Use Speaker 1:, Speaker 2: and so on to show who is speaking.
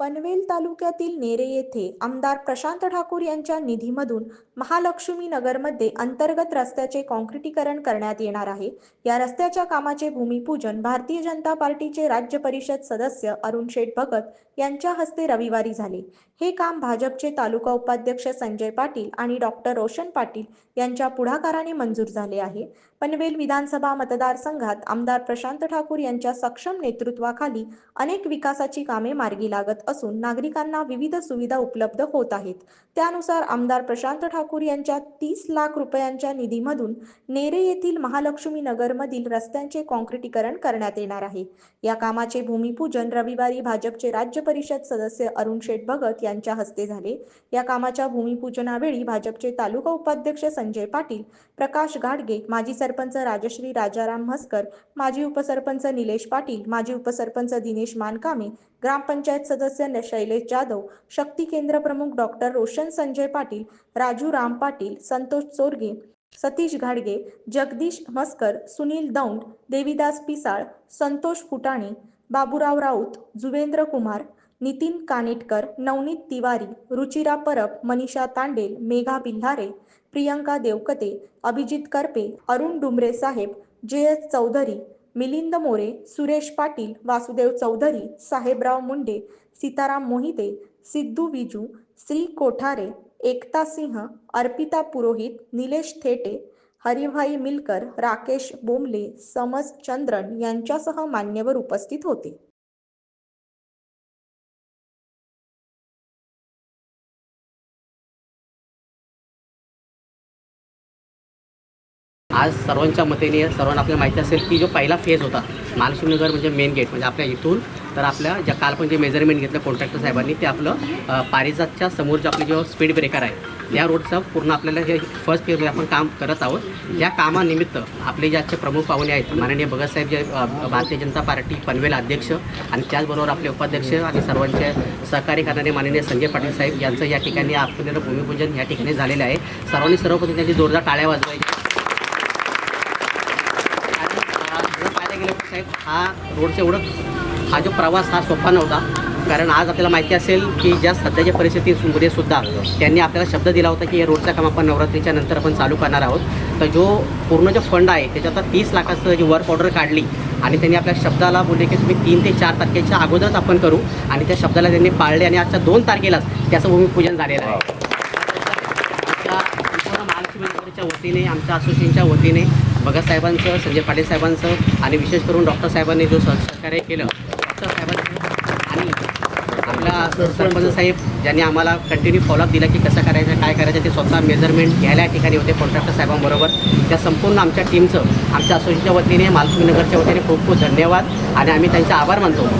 Speaker 1: पनवेल तालुक्यातील नेरे येथे आमदार प्रशांत ठाकूर यांच्या निधीमधून महालक्ष्मी नगरमध्ये अंतर्गत रस्त्याचे काँक्रिटीकरण करण्यात येणार आहे. या रस्त्याच्या कामाचे भूमिपूजन भारतीय जनता पार्टीचे राज्य परिषद सदस्य अरुण शेठ भगत यांच्या हस्ते रविवारी झाले. हे काम भाजपचे तालुका उपाध्यक्ष संजय पाटील आणि डॉक्टर रोशन पाटील यांच्या पुढाकाराने मंजूर झाले आहे. पनवेल विधानसभा मतदारसंघात आमदार प्रशांत ठाकूर यांच्या सक्षम नेतृत्वाखाली अनेक विकासाची कामे मार्गी लागत असून नागरिकांना विविध सुविधा उपलब्ध होत आहेत. त्यानुसार आमदार प्रशांत ठाकूर यांच्या तीस लाख रुपयांच्या निधीमधून नेरे येथील महालक्ष्मी नगरमधील रस्त्यांचे काँक्रिटीकरण करण्यात येणार आहे. या कामाचे भूमिपूजन रविवारी भाजपचे राज्य परिषद सदस्य अरुण शेठ भगत यांच्या हस्ते झाले. या कामाच्या भूमिपूजनावेळी भाजपचे तालुका उपाध्यक्ष संजय पाटील प्रकाश घाडगे माजी सरपंच राजश्री राजाराम म्हसकर माजी उपसरपंच निलेश पाटील माजी उपसरपंच दिनेश मानकामे ग्रामपंचायत सदस्य शैलेश जाधव शक्ती केंद्र प्रमुख डॉक्टर रोशन संजय पाटील राजू राम पाटील संतोष चोरगे सतीश घाडगे जगदीश मस्कर सुनील दौंड देविदास पिसाळ संतोष फुटाणे बाबूराव राऊत जुवेंद्र कुमार नितीन कानेटकर नवनीत तिवारी रुचिरा परब मनीषा तांडेल मेघा बिल्हारे प्रियंका देवकते अभिजित करपे अरुण डुमरे साहेब जे एस चौधरी मिलिंद मोरे सुरेश पाटील वासुदेव चौधरी साहेबराव मुंडे सीताराम मोहिते सिद्धू विजू श्री कोठारे एकता सिंह अर्पिता पुरोहित निलेश थेटे हरिभाई मिलकर राकेश बोमले समज चंद्रन यांच्यासह मान्यवर उपस्थित होते.
Speaker 2: आज सर्वांच्या मतेने सर्वांना आपल्याला माहिती असेल की जो पहिला फेज होता महालक्ष्मीनगर म्हणजे मेन गेट म्हणजे आपल्या इथून तर आपल्या ज्या काल पण जे मेजरमेंट घेतलं कॉन्ट्रॅक्टर साहेबांनी ते आपलं पारिजातच्या पारिजातच्या जे आपलं जो स्पीड ब्रेकर आहे या रोडचं पूर्ण आपल्याला हे फर्स्ट फेजमध्ये आपण काम करत आहोत. या कामानिमित्त आपले जे आजचे प्रमुख पाहुणे आहेत माननीय भगतसाहेब जे भारतीय जनता पार्टी पनवेल अध्यक्ष आणि त्याचबरोबर आपले उपाध्यक्ष आणि सर्वांचे सहकार्य करणारे माननीय संजय पाटील साहेब यांचं या ठिकाणी आपल्याला भूमिपूजन या ठिकाणी झालेलं आहे. सर्वांनी सर्वप्रथम त्यांची जोरदार टाळ्या वाजवायची गेलं तर साहेब. हा रोडचं एवढं हा जो प्रवास हा सोपा नव्हता. कारण आज आपल्याला माहिती असेल की ज्या सध्याच्या परिस्थितीमध्ये सुद्धा त्यांनी आपल्याला शब्द दिला होता की या रोडचं काम आपण नवरात्रीच्या नंतर आपण चालू करणार आहोत. तर जो पूर्ण जो फंड आहे त्याच्यात आता तीस लाखाचं जी वर्क ऑर्डर काढली आणि त्यांनी आपल्या शब्दाला बोलले की तुम्ही तीन ते चार तारखेच्या अगोदरच आपण करू आणि त्या शब्दाला त्यांनी पाळले आणि आजच्या दोन तारखेलाच त्याचं भूमिपूजन झालेलं आहे. संपूर्ण वतीने आमच्या असोसिएशनच्या वतीने भगत साहेबांचं संजय पाटील साहेबांचं आणि विशेष करून डॉक्टर साहेबांनी जो सहकार्य केलं डॉक्टर साहेबांचं आणि आपला सरपंच साहेब ज्यांनी आम्हाला कंटिन्यू फॉलोअप दिला की कसं करायचं काय करायचं ते स्वतः मेजरमेंट घ्यायला या ठिकाणी होते कॉन्ट्रॅक्टर साहेबांबरोबर. त्या संपूर्ण आमच्या टीमचं आमच्या असोसिएशनच्या वतीने मालकी नगरच्या वतीने खूप खूप धन्यवाद आणि आम्ही त्यांचे आभार मानतो.